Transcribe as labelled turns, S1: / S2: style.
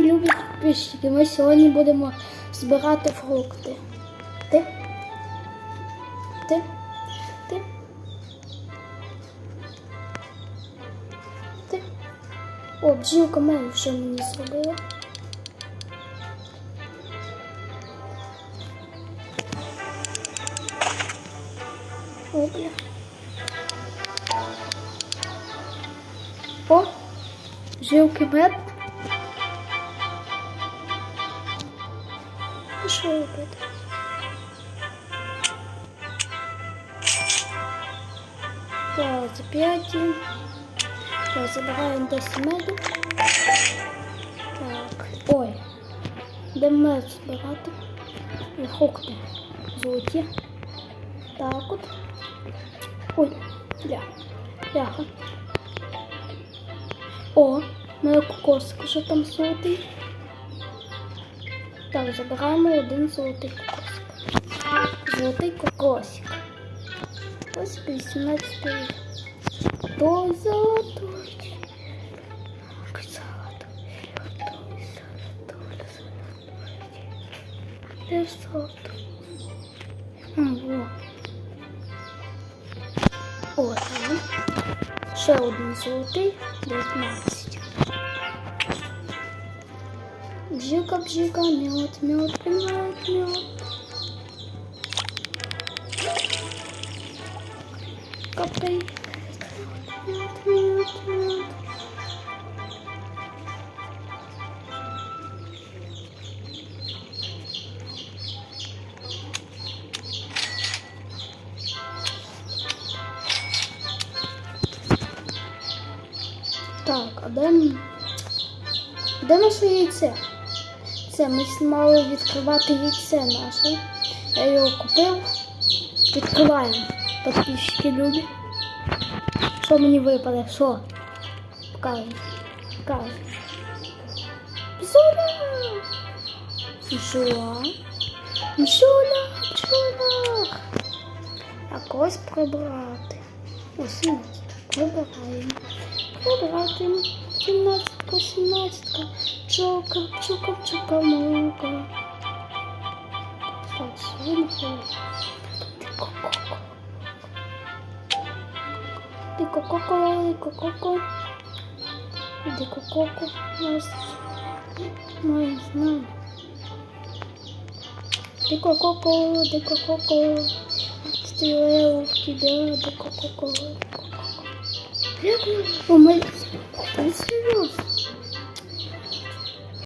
S1: Любі підписчики, ми сьогодні будемо збирати фрукти. Ти? Ти? Ти? Ти? О, бджілка мене вже мені зробила. О, бля. О, жилки мед. Що робити? Так, зап'яті. Так, забираємо 10 меду. Так, ой. Де мед збирати? Фрукти золоті. Так от. Ой, бля. Бляха. О, моя кокосик вже там золотий. Так, забираємо один золотий кокосик. Золотий кокосик. Ось 18 Той золотой. Теж золотий. Ого. Ось. Ще один золотий, 19. Бжика, бжика, мед, мед, мед, мед. Капай. Мед, мед, мед. Так, а де, де наше яйце? Це ми мали відкривати яйце наше. Я його купив. Відкриваємо. Підписчики любі. Що мені випаде? Що? Покажу. Покажу. Пізоля! Пішла. Пішола, пішола. Так, ось прибрати. Ось у нас. Прибрати. 17, 17, чока, чока, чока, мука. Так, сьогодні Дико-коко, дико-коко. Дико-коко. Нас. Мы знаем. Дико-коко, дико-коко. Стреляю в тебя, дико-коко, дико-коко. О, мой... 吃肉丝